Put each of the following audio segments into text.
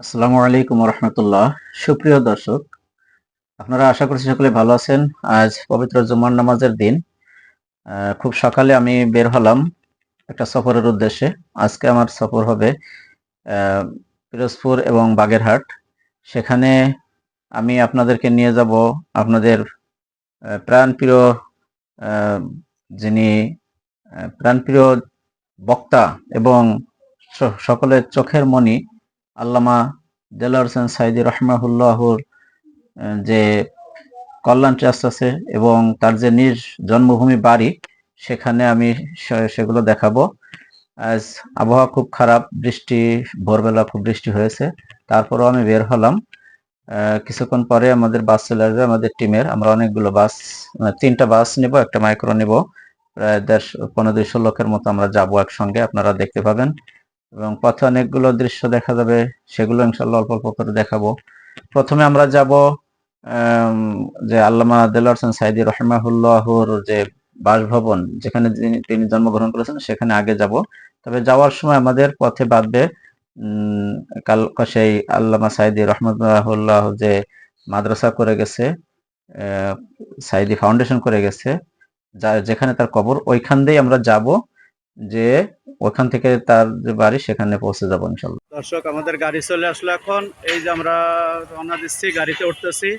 আসসালামু আলাইকুম রহমতুল্লাহ সুপ্রিয় দর্শক, আপনারা আশা করছি সকলে ভালো আছেন। আজ পবিত্র জুমার নামাজের দিন। খুব সকালে আমি বের হলাম একটা সফরের উদ্দেশ্যে। আজকে আমার সফর হবে পিরোজপুর এবং বাগেরহাট। সেখানে আমি আপনাদেরকে নিয়ে যাব আপনাদের প্রাণপ্রিয় যিনি প্রাণপ্রিয় বক্তা এবং সকলের চোখের মণি আল্লামা দেলার হোসেন সাইদি রহমাহুল্লাহর যে কল্যাণ ট্রাস্ট আছে এবং তার যে নিজ জন্মভূমি বাড়ি সেখানে আমি সেগুলো দেখাবো। আজ আবহাওয়া খুব খারাপ বৃষ্টি ভোরবেলা খুব বৃষ্টি হয়েছে তারপরেও আমি বের হলাম। কিছুক্ষণ পরে আমাদের বাস চলে আসবে আমাদের টিমের। আমরা অনেকগুলো বাস আহ, তিনটা বাস নিব একটা মাইক্রো নিব। প্রায় দেড়শো পনেরো দুইশো লোকের মতো আমরা যাব একসঙ্গে আপনারা দেখতে পাবেন। এবং পথে অনেকগুলো দৃশ্য দেখা যাবে, সেগুলো ইনশাল্লাহ অল্প অল্প করে দেখাবো। প্রথমে আমরা যাব যে আল্লামা দেলার হোসেন সাইদি রহমাহুল্লাহর যে বাসভবন, যেখানে তিনি জন্মগ্রহণ করেছেন, সেখানে আগে যাব। তবে যাওয়ার সময় আমাদের পথে বাঁধবে কাল, সেই আল্লামা সাইদি রহমতুল্লাহ যে মাদ্রাসা করে গেছে সাইদি ফাউন্ডেশন করে গেছে, যা, যেখানে তার কবর, ওইখান দিয়ে আমরা যাব। যে ওখান থেকে তার যে বাড়ি সেখানে পৌঁছে যাব ইনশাল্লাহ দর্শক আমাদের গাড়ি চলে আসলো এখন। এই যে আমরা রওনা দিচ্ছি গাড়িতে উঠতেছি।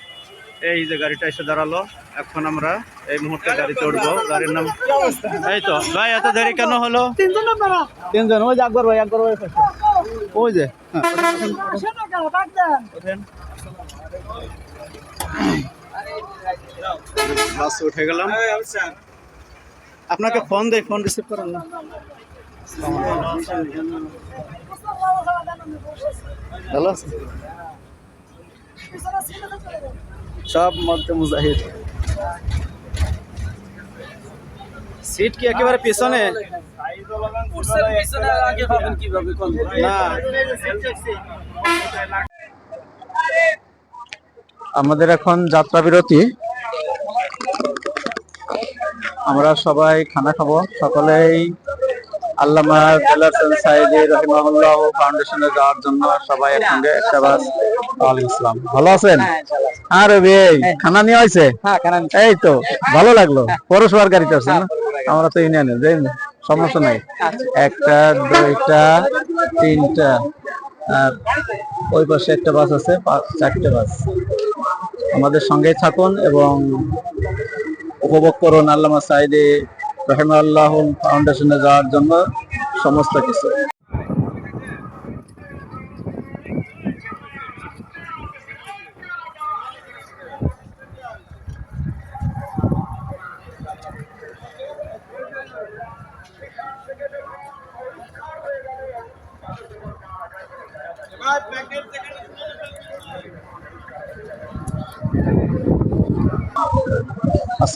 এই যে গাড়িটা এসে দাঁড়াল। এখন আমরা এই মুহূর্তে গাড়িতে উঠবো। গাড়ির নাম এই তো। ভাই এত দেরি কেন হলো? তিনজন ওই যে আকবর ভাই আকবর ভাই ওই যে হ্যাঁ। বাসে উঠে গেলাম। আপনাকে ফোন দেয় ফোন রিসিভ করেন না। ভালো সব মধ্যে মুজাহিদ। সিট কি একেবারে পিছনে? আমাদের এখন যাত্রা বিরতি আমরা সবাই খানা খাব। সকলেই আল্লামা দেলার হোসেন সাইদি রহিমাহুল্লাহ ফাউন্ডেশনে যাওয়ার জন্য সবাই একসঙ্গে একটা বাস ওয়ালাইকুম ভালো আছেন? আরে ভাই খানা নিয়ে হয়েছে এই তো ভালো লাগল। গাড়িতে আছেন আমরা তো ইউনিয়নে যাই সমস্যা নাই। একটা দুইটা তিনটা আর ওই পাশে একটা বাস আছে চারটে বাস। আমাদের সঙ্গেই থাকুন এবং উপভোগ করুন আল্লামা সাইদে রহমাল্লাহ ফাউন্ডেশনে যাওয়ার জন্য সমস্ত কিছু।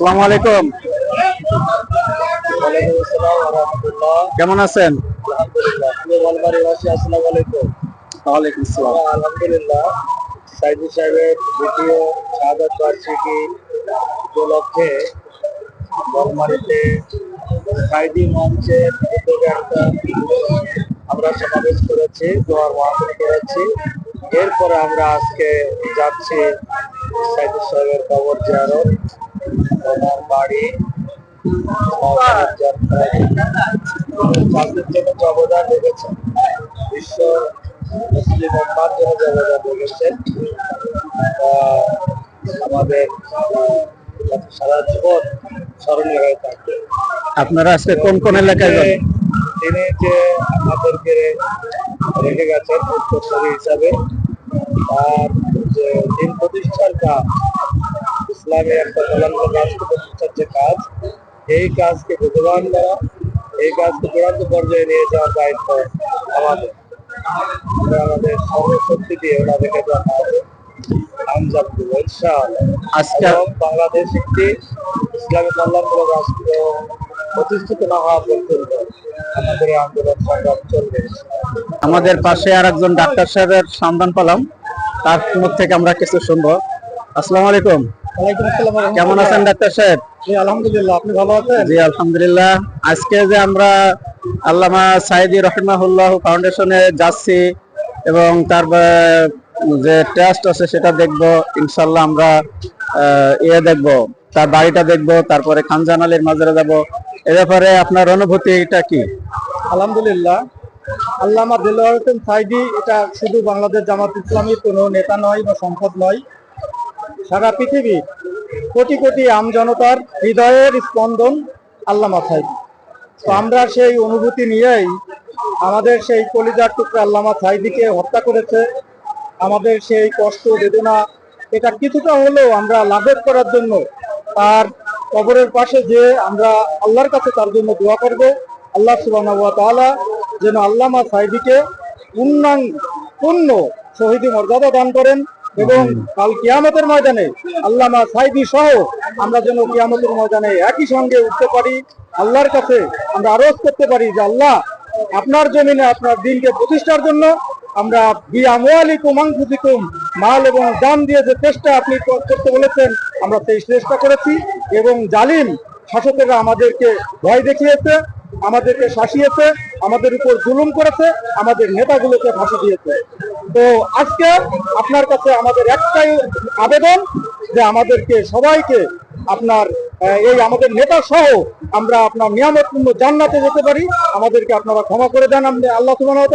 আসসালামু আলাইকুম। কেমন আছেন? আলহামদুলিল্লাহ সাইদি আমরা সমাবেশ করেছি দোয়ার করেছি এরপরে আমরা আজকে যাচ্ছি সাইদি সাহেবের কবর জিয়ারত। ওনার বাড়ি চাকরির জন্য যে অবদান রেখেছেন বিশ্ব মুসলিম উম্মার জন্য অবদান রেখেছেন আমাদের সারা জীবন স্মরণীয় হয়ে থাকবে আপনারা আজকে কোন কোন এলাকায় যাবেন তিনি যে আমাদেরকে রেখে গেছেন উত্তরসূরি হিসাবে আর যে দিন প্রতিষ্ঠার কাজ ইসলামে একটা কল্যাণ রাষ্ট্র প্রতিষ্ঠার যে কাজ এই কাজকে বিদ্যমান করা এই কাজকে চূড়ান্ত পর্যায়ে নিয়ে যাওয়ার দায়িত্ব আমাদের। আমাদের সর্বশক্তি দিয়ে ওনাদেরকে হবে বাংলাদেশ একটি ইসলামী কল্যাণমূলক রাষ্ট্র প্রতিষ্ঠিত না হওয়া পর্যন্ত আমাদের আন্দোলন সংগ্রাম চলবে আমাদের পাশে আর একজন ডাক্তার সাহেবের সন্ধান পেলাম। তার মুখ থেকে আমরা কিছু শুনব। আসসালামু আলাইকুম। কেমন আছেন ডাক্তার সাহেব? আলহামদুলিল্লাহ আপনি ভালো আছেন? জি আলহামদুলিল্লাহ। আজকে যে আমরা আল্লামা সাইদি রহমাহুল্লাহ ফাউন্ডেশনে যাচ্ছি এবং তার যে টেস্ট আছে সেটা দেখব ইনশাল্লাহ আমরা ইয়ে দেখব তার বাড়িটা দেখব তারপরে খানজান আলীর মাজারে যাব। এ ব্যাপারে আপনার অনুভূতিটা কি? আলহামদুলিল্লাহ। আল্লামা হোসেন সাইদি এটা শুধু বাংলাদেশ জামাত ইসলামীর কোনো নেতা নয় বা সম্পদ নয়। সারা পৃথিবী কোটি কোটি আমজনতার হৃদয়ের স্পন্দন আল্লামা সাইদি তো আমরা সেই অনুভূতি নিয়েই আমাদের সেই কলিজার টুকরা আল্লামা সাইদিকে হত্যা করেছে। আমাদের সেই কষ্ট, বেদনা, এটা কিছুটা হলেও আমরা লাঘব করার জন্য তার কবরের পাশে যে আমরা আল্লাহর কাছে তার জন্য দোয়া করব। আল্লাহ তাআলা যেন আল্লামা সাইদিকে পূর্ণাঙ্গ, পূর্ণ শহীদি মর্যাদা দান করেন। এবং কাল কিয়ামতের ময়দানে আল্লামা সাইদি সহ আমরা যেন কিয়ামতের ময়দানে একই সঙ্গে উঠতে পারি আল্লাহর কাছে আমরা আরজ করতে পারি যে আল্লাহ আপনার জমিনে আপনার দিনকে প্রতিষ্ঠার জন্য আমরা বিআমওয়ালিকুম আনফুসিকুম মাল এবং দাম দিয়ে যে চেষ্টা আপনি করতে বলেছেন আমরা সেই চেষ্টা করেছি এবং জালিম শাসকেরা আমাদেরকে ভয় দেখিয়েছে আমাদেরকে শাসিয়েছে আমাদের উপর জুলুম করেছে, আমাদের নেতাগুলোকে ফাঁসি দিয়েছে। তো আজকে আপনার কাছে আমাদের একটাই আবেদন যে আমাদেরকে সবাইকে আপনার এই আমাদের নেতা সহ আমরা আপনার নিয়ামতপূর্ণ জান্নাতে যেতে পারি। আমাদেরকে আপনারা ক্ষমা করে দেন আপনি আল্লাহ সুবহানাহু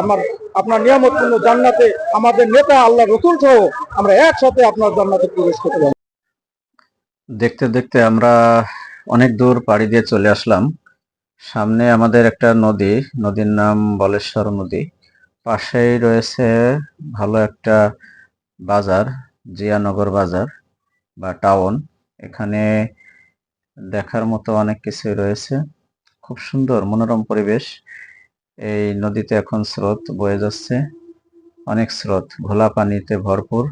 আমার, আপনার নিয়ামতপূর্ণ জান্নাতে আমাদের নেতা আল্লাহ রসুল সহ আমরা একসাথে আপনার জান্নাতে প্রবেশ করতে পারি দেখতে দেখতে আমরা অনেক দূর পাড়ি দিয়ে চলে আসলাম। সামনে আমাদের একটা নদী, নদীর নাম বলেশ্বর নদী। পাশেই রয়েছে ভালো একটা বাজার জিয়ানগর বাজার বা টাউন। এখানে দেখার মতো অনেক কিছুই রয়েছে। খুব সুন্দর, মনোরম পরিবেশ। এই নদীতে এখন স্রোত বয়ে যাচ্ছে। অনেক স্রোত, ঘোলা পানিতে ভরপুর।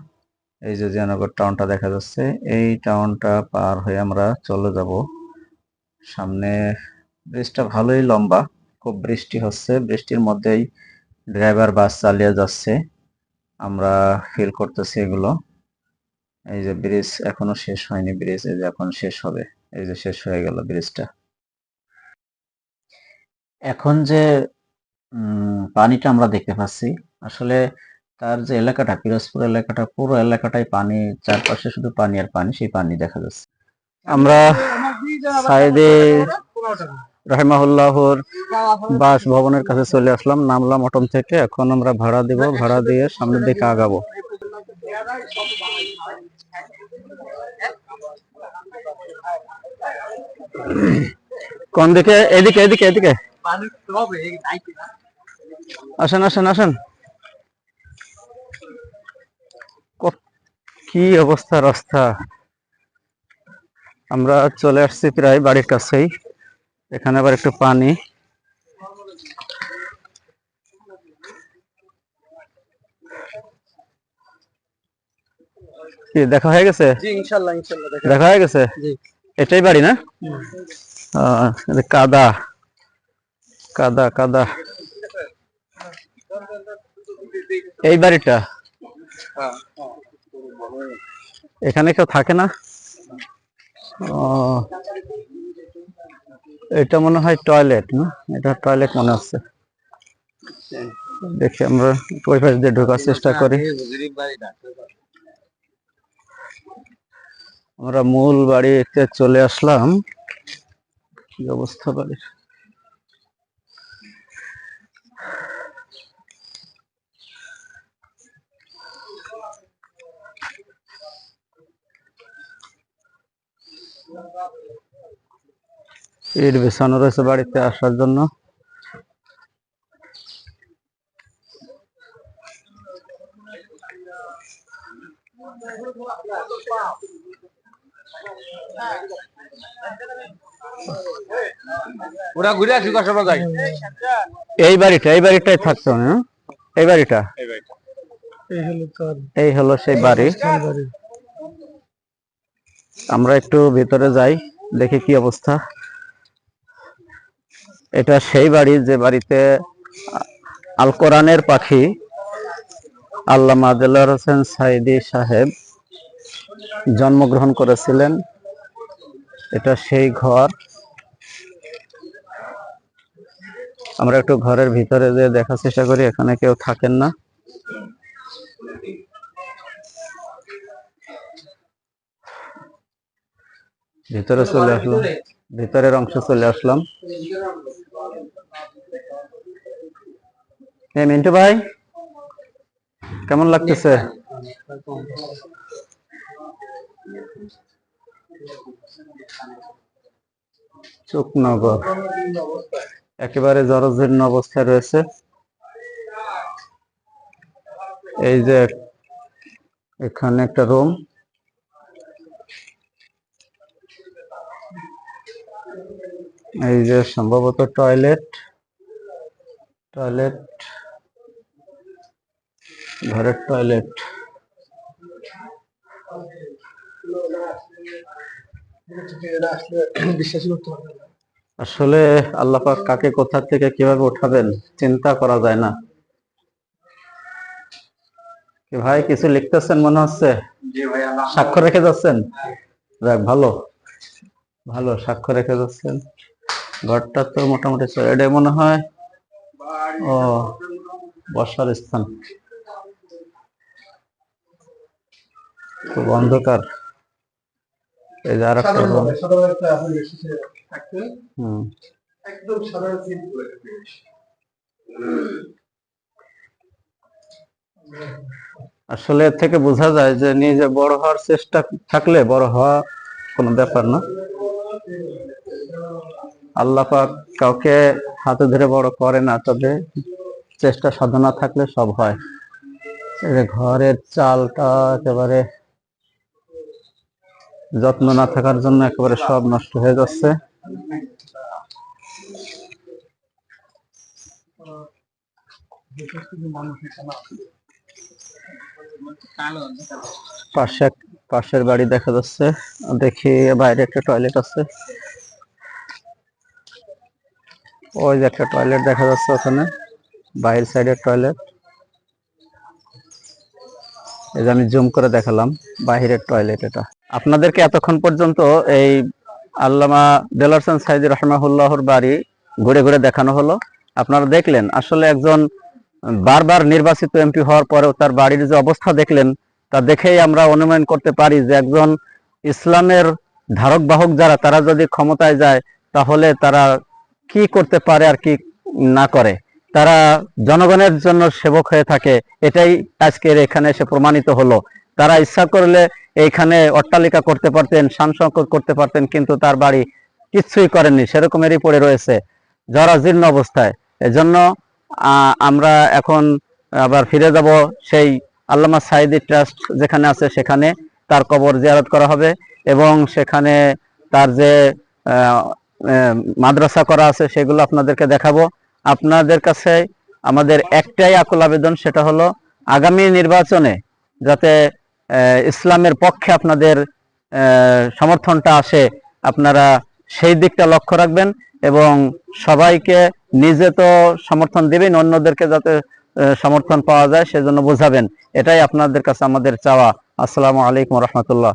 এই যে জিয়ানগর টাউনটা দেখা যাচ্ছে, এই টাউনটা পার হয়ে আমরা চলে যাব। সামনে ব্রিজটা ভালোই লম্বা খুব বৃষ্টি হচ্ছে। বৃষ্টির মধ্যেই ড্রাইভার বাস চালিয়ে যাচ্ছে। আমরা ফিল করতেছি এগুলো। এই যে ব্রিজ এখনও শেষ হয়নি ব্রিজ এই যে এখন শেষ হবে। এই যে শেষ হয়ে গেল ব্রিজটা। এখন যে উম, পানিটা আমরা দেখতে পাচ্ছি আসলে তার যে এলাকাটা পিরোজপুর এলাকাটা পুরো এলাকাটাই পানি চারপাশে শুধু পানি আর পানি সেই পানি দেখা যাচ্ছে। আমরা সাইদে রাহিমাহুল্লাহর বাস ভবনের কাছে চলে আসলাম, নামলাম অটন থেকে। এখন আমরা ভাড়া দিব, ভাড়া দিয়ে সামনের দিকে আগাবো। কোন দিকে? এদিকে এদিকে এদিকে। আসেন আসেন আসেন। কি অবস্থা রাস্তা? আমরা চলে আসছি প্রায় বাড়ির কাছেই। এখানে আবার একটু পানি। কি দেখা হয়ে গেছে? দেখা হয়ে গেছে? এটাই বাড়ি না? কাদা। কাদা কাদা। এই বাড়িটা? এখানে কেউ থাকে না? ও, এটা মনে হয় টয়লেট না? এটা টয়লেট মনে হচ্ছে। দেখি আমরা ওই পাশ দিয়ে ঢোকার চেষ্টা করি। আমরা মূল বাড়িতে চলে আসলাম। কি অবস্থা বাড়ির? ইট বিছানো রয়েছে বাড়িতে আসার জন্য। ওরা ঘুরে আসি এই বাড়িটা এই বাড়িটাই থাকতো না? এই বাড়িটা? এই হলো তার এই হলো সেই বাড়ি। আমরা একটু ভিতরে যাই দেখি কি অবস্থা। এটা সেই বাড়ি যে বাড়িতে আল কোরআনের পাখি আল্লামা দেলোয়ার হোসেন সাইদি সাহেব জন্মগ্রহণ করেছিলেন। এটা সেই ঘর। আমরা একটু ঘরের ভিতরে যে দেখার চেষ্টা করি, এখানে কেউ থাকেন না। ভিতরে চলে আসলাম ভিতরের অংশে চলে আসলাম। মিন্টু ভাই, কেমন লাগতেছে? চুকনগর একেবারে জরাজীর্ণ অবস্থায় রয়েছে। এই যে, এখানে একটা রুম। এই যে সম্ভবত টয়লেট টয়লেট ঘরের টয়লেট। আসলে আল্লাহ পাক কাকে কোথা থেকে কীভাবে উঠাবেন চিন্তা করা যায় না। ভাই কিছু লিখতেছেন মনে হচ্ছে? সাক্ষ্য রেখে যাচ্ছেন? যাক ভালো। ভালো সাক্ষ্য রেখে যাচ্ছেন। ঘরটা তো মোটামুটি চলে এটা মনে হয়। ও বসার স্থান। খুব অন্ধকার। এই যে আর একটা হুম। একদম সাধারণ আসলে এর থেকে বোঝা যায় যে নিজে বড় হওয়ার চেষ্টা থাকলে বড় হওয়া কোনো ব্যাপার না। আল্লাহ পাক কাউকে হাতে ধরে বড় করে না, তবে চেষ্টা সাধনা থাকলে সব হয়। ঘরের চালটা একেবারে যত্ন না থাকার জন্য একেবারে সব নষ্ট হয়ে যাচ্ছে। পাশে পাশের বাড়ি দেখা যাচ্ছে। দেখি বাইরে একটা টয়লেট আছে। ওই যে একটা টয়লেট দেখা যাচ্ছে ওখানে, বাইরের সাইডের টয়লেট এই যে আমি জুম করে দেখালাম বাহিরের টয়লেট এটা। আপনাদেরকে এতক্ষণ পর্যন্ত এই আল্লামা দেলারসান সাইদি রহমাহুল্লাহর বাড়ি ঘুরে ঘুরে দেখানো হলো। আপনারা দেখলেন, আসলে একজন বারবার নির্বাচিত এমপি হওয়ার পরেও তার বাড়ির যে অবস্থা দেখলেন, তা দেখেই আমরা অনুমান করতে পারি যে একজন ইসলামের ধারক বাহক যারা, তারা যদি ক্ষমতায় যায়, তাহলে তারা কি করতে পারে আর কি না করে। তারা জনগণের জন্য সেবক হয়ে থাকে, এটাই আজকের এখানে এসে প্রমাণিত হলো। তারা ইচ্ছা করলে এইখানে অট্টালিকা করতে পারতেন শানসংকট করতে পারতেন, কিন্তু তার বাড়ি কিচ্ছুই করেননি, সেরকমেরই পড়ে রয়েছে জরাজীর্ণ অবস্থায়। এজন্য আমরা এখন আবার ফিরে যাব সেই আল্লামা সাইদি ট্রাস্ট যেখানে আছে, সেখানে তার কবর জিয়ারত করা হবে এবং সেখানে তার যে মাদ্রাসা করা আছে, সেগুলো আপনাদেরকে দেখাবো। আপনাদের কাছে আমাদের একটাই আকুল আবেদন, সেটা হলো আগামী নির্বাচনে যাতে ইসলামের পক্ষে আপনাদের সমর্থনটা আসে, আপনারা সেই দিকটা লক্ষ্য রাখবেন এবং সবাইকে নিজে তো সমর্থন দিবেন, অন্যদেরকে যাতে সমর্থন পাওয়া যায়, সেজন্য বোঝাবেন। এটাই আপনাদের কাছে আমাদের চাওয়া। আসসালামু আলাইকুম রহমতুল্লাহ।